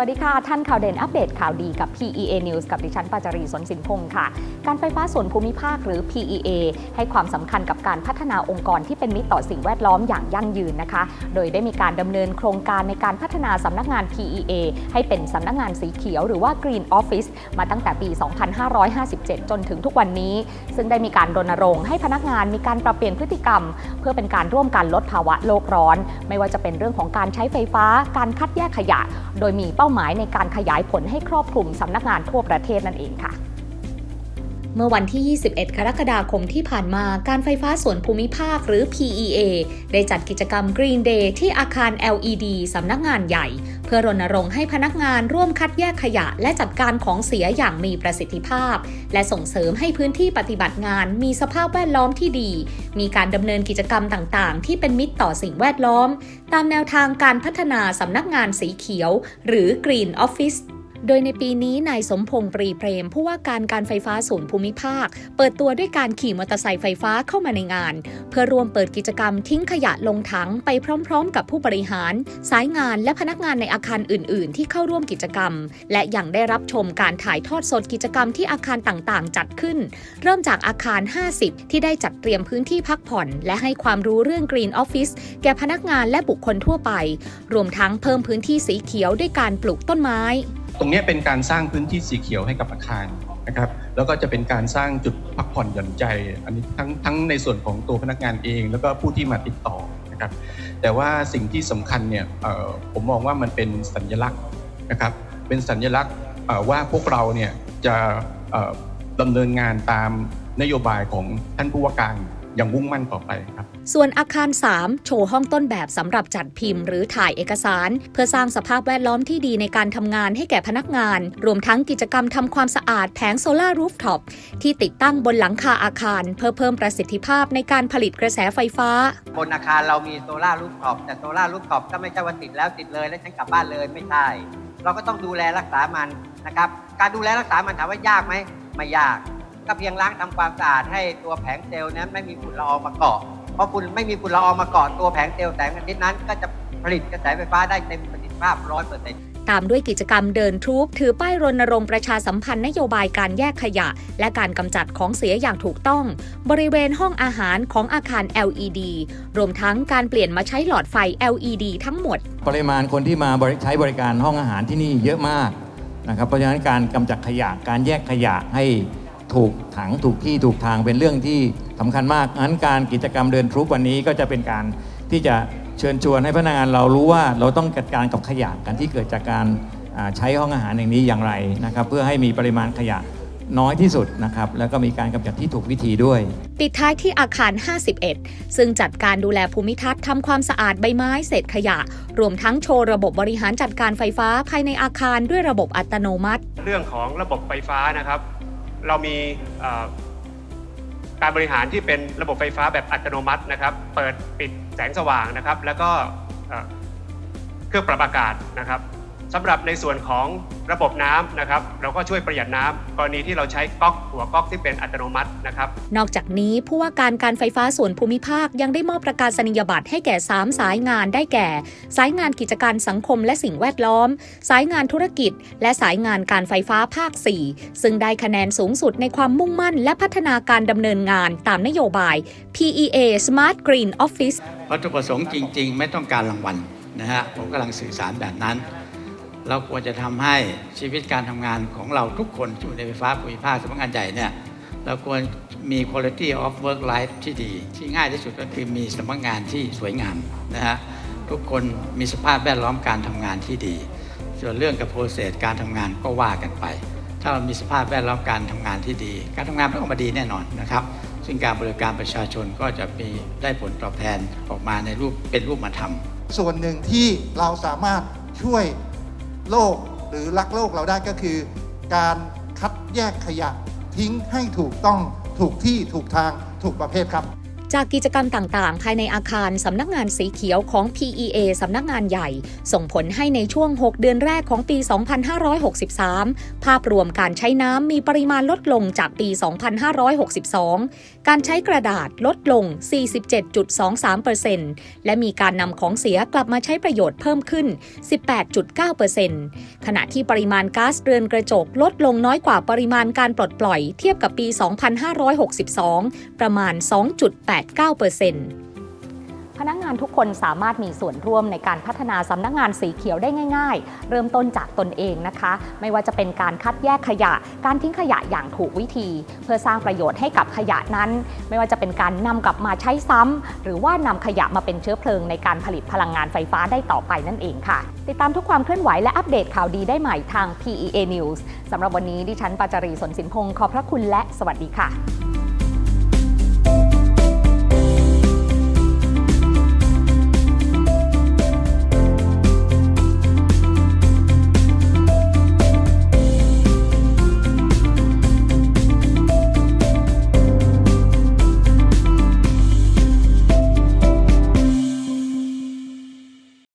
วัสดีค่ะ ท่านข่าวเด่นอัปเดตข่าวดีกับ PEA News กับดิฉันปาจารีสนสินพงศ์ค่ะ การไฟฟ้าส่วนภูมิภาคหรือ PEA ให้ความสำคัญกับการพัฒนาองค์กรที่เป็นมิตรต่อสิ่งแวดล้อมอย่างยั่งยืนนะคะ โดยได้มีการดำเนินโครงการในการพัฒนาสำนักงาน PEA ให้เป็นสำนักงานสีเขียวหรือว่า Green Office มาตั้งแต่ปี 2557 จนถึงทุกวันนี้ ซึ่งได้มีการรณรงค์ให้พนักงานมีการปรับเปลี่ยนพฤติกรรม เพื่อเป็นการร่วมกันลดภาวะโลกร้อน ไม่ว่าจะเป็นเรื่องของการใช้ไฟฟ้า การคัดแยกขยะ โดยมีเป้าาหมายในการขยายผลให้ครอบคลุมสำนักงานทั่วประเทศนั่นเองค่ะเมื่อวันที่ 21 กรกฎาคมที่ผ่านมา การไฟฟ้าส่วนภูมิภาคหรือ PEA ได้จัดกิจกรรม Green Day ที่อาคาร LED สำนักงานใหญ่ เพื่อรณรงค์ให้พนักงานร่วมคัดแยกขยะ และจัดการของเสียอย่างมีประสิทธิภาพ และส่งเสริมให้พื้นที่ปฏิบัติงาน มีสภาพแวดล้อมที่ดี มีการดำเนินกิจกรรมต่างๆ ที่เป็นมิตรต่อสิ่งแวดล้อม ตามแนวทางการพัฒนาสำนักงานสีเขียว หรือ Green Office โดยในปีนี้นายสมพงษ์ปรีเพรม ผู้ว่าการการไฟฟ้าส่วนภูมิภาค เปิดตัวด้วยการขี่มอเตอร์ไซค์ไฟฟ้าเข้ามาในงาน เพื่อรวมเปิดกิจกรรมทิ้งขยะลงถังไปพร้อม ๆ กับผู้บริหาร สายงานและพนักงานในอาคารอื่น ๆ ที่เข้าร่วมกิจกรรม และยังได้รับชมการถ่ายทอดสดกิจกรรมที่อาคารต่างๆ จัดขึ้น เริ่มจากอาคาร 50 ที่ได้จัดเตรียมพื้นที่พักผ่อน และให้ความรู้เรื่อง Green Office แก่พนักงานและบุคคลทั่วไป รวมทั้งเพิ่มพื้นที่สีเขียวด้วยการปลูกต้นไม้ ตรงนี้เป็นการสร้างพื้นที่สีเขียวให้กับอาคารนะครับ แล้วก็จะเป็นการสร้างจุดพักผ่อนหย่อนใจ อันนี้ทั้งทั้งในส่วนของตัวพนักงานเอง แล้วก็ผู้ที่มาติดต่อนะครับ แต่ว่าสิ่งที่สำคัญเนี่ยผมมองว่ามันเป็นสัญลักษณ์นะครับ เป็นสัญลักษณ์ว่าพวกเราเนี่ยจะเอ่อดำเนินงานตามนโยบายของท่านผู้ว่าการอย่างมุ่งมั่นต่อไปครับ ส่วนอาคาร 3 โชว์ห้องต้นแบบสำหรับจัดพิมพ์หรือถ่ายเอกสาร เพื่อสร้างสภาพแวดล้อมที่ดีในการทำงานให้แก่พนักงาน รวมทั้งกิจกรรมทำความสะอาดแผงโซลารูฟท็อปที่ติดตั้งบนหลังคาอาคาร เพื่อเพิ่มประสิทธิภาพในการผลิตกระแสไฟฟ้า บนอาคารเรามีโซลารูฟท็อปแต่โซลารูฟท็อปก็ไม่ใช่ว่าติดแล้วติดเลยแล้วฉันกลับบ้านเลยไม่ใช่ เราก็ต้องดูแลรักษามันนะครับการดูแลรักษามันถามว่ายากไหมไม่ยาก ก็เพียงล้างทำความสะอาดให้ตัวแผงเซลล์นั้นไม่มีฝุ่นละอองมาเกาะ เพราะฝุ่นไม่มีฝุ่นละอองมาเกาะตัวแผงเซลล์แสงอาทิตย์นั้น ก็จะผลิตกระแสไฟฟ้าได้เต็มประสิทธิภาพร้อยเปอร์เซ็นต์ตามด้วยกิจกรรมเดินทรูป ถือป้ายรณรงค์ประชาสัมพันธ์นโยบายการแยกขยะ และการกำจัดของเสียอย่างถูกต้อง บริเวณห้องอาหารของอาคาร LED รวมทั้งการเปลี่ยนมาใช้หลอดไฟ LED ทั้งหมด ปริมาณคนที่มาบริใช้บริการห้องอาหารที่นี่เยอะมากนะครับเพราะฉะนั้นการกำจัดขยะการแยกขยะให้ ถูกถังถูกที่ถูกทางเป็นเรื่องที่สำคัญมากงั้นการกิจกรรมเดินทรุปวันนี้ก็จะเป็นการที่จะเชิญชวนให้พนักงานเรารู้ว่าเราต้องจัดการกับขยะกันที่เกิดจากการอ่าใช้ห้องอาหารอย่างนี้อย่างไรนะครับเพื่อให้มีปริมาณขยะน้อยที่สุดนะครับแล้วก็มีการกำจัดที่ถูกวิธีด้วย ปิดท้ายที่อาคาร 51 ซึ่งจัดการดูแลภูมิทัศน์ทำความสะอาดใบไม้เศษขยะ รวมทั้งโชว์ระบบบริหารจัดการไฟฟ้าภายในอาคารด้วยระบบอัตโนมัติ เรื่องของระบบไฟฟ้านะครับ เรามีการบริหารที่เป็นระบบไฟฟ้าแบบอัตโนมัตินะครับ เปิดปิดแสงสว่างนะครับ แล้วก็เครื่องปรับอากาศนะครับ สำหรับในส่วนของระบบน้ำนะครับ เราก็ช่วยประหยัดน้ำกรณีที่เราใช้ก๊อกหัวก๊อกที่เป็นอัตโนมัตินะครับ นอกจากนี้ผู้ว่าการการไฟฟ้าส่วนภูมิภาคยังได้มอบประกาศนียบัตรให้แก่ 3 สายงานได้แก่ สายงานกิจการสังคมและสิ่งแวดล้อม สายงานธุรกิจ และสายงานการไฟฟ้าภาค 4 ซึ่งได้คะแนนสูงสุดในความมุ่งมั่น และพัฒนาการดำเนินงานตามนโยบาย PEA Smart Green Office วัตถุประสงค์จริง ๆ ไม่ต้องการรางวัลนะฮะผมกำลังสื่อสารแบบนั้น เราควรจะทำให้ชีวิตการทำงานของเราทุกคนอยู่ในไฟฟ้าภูมิภาคสำนักงานใหญ่เนี่ยเราควรมี quality of work life ที่ดี ที่ง่ายที่สุดก็คือมีสำนักงานที่สวยงามนะฮะทุกคนมีสภาพแวดล้อมการทำงานที่ดี ส่วนเรื่องกับโปรเซสการทำงานก็ว่ากันไป ถ้าเรามีสภาพแวดล้อมการทำงานที่ดี การทำงานต้องออกมาดีแน่นอนนะครับ ซึ่งการบริการประชาชนก็จะมีได้ผลตอบแทนออกมาในรูปเป็นรูปธรรมส่วนหนึ่งที่เราสามารถช่วย โลกหรือรักโลกเราได้ก็คือ การคัดแยกขยะทิ้งให้ถูกต้องถูกที่ถูกทางถูกประเภทครับ จากกิจกรรมต่างๆ ภายในอาคารสำนักงานสีเขียวของ PEA สำนักงานใหญ่ ส่งผลให้ในช่วง 6 เดือนแรกของปี 2563 ภาพรวมการใช้น้ำมีปริมาณลดลงจากปี 2562 การใช้กระดาษลดลง 47.23%และมีการนำของเสียกลับมาใช้ประโยชน์เพิ่มขึ้น 18.9%ขณะที่ปริมาณก๊าซเรือนกระจกลดลงน้อยกว่าปริมาณการปลดปล่อยเทียบกับปี 2562 ประมาณ 2.8พนักงานทุกคนสามารถมีส่วนร่วมในการพัฒนาสำนักงานสีเขียวได้ง่าย ๆ เริ่มต้นจากตนเองนะคะ ไม่ว่าจะเป็นการคัดแยกขยะ การทิ้งขยะอย่างถูกวิธี เพื่อสร้างประโยชน์ให้กับขยะนั้น ไม่ว่าจะเป็นการนำกลับมาใช้ซ้ำหรือว่านำขยะมาเป็นเชื้อเพลิงในการผลิตพลังงานไฟฟ้าได้ต่อไปนั่นเองค่ะ ติดตามทุกความเคลื่อนไหวและอัปเดตข่าวดีได้ใหม่ทาง PEA News สำหรับวันนี้ดิฉันปาจารีสนสินพงศ์ขอบพระคุณและสวัสดีค่ะ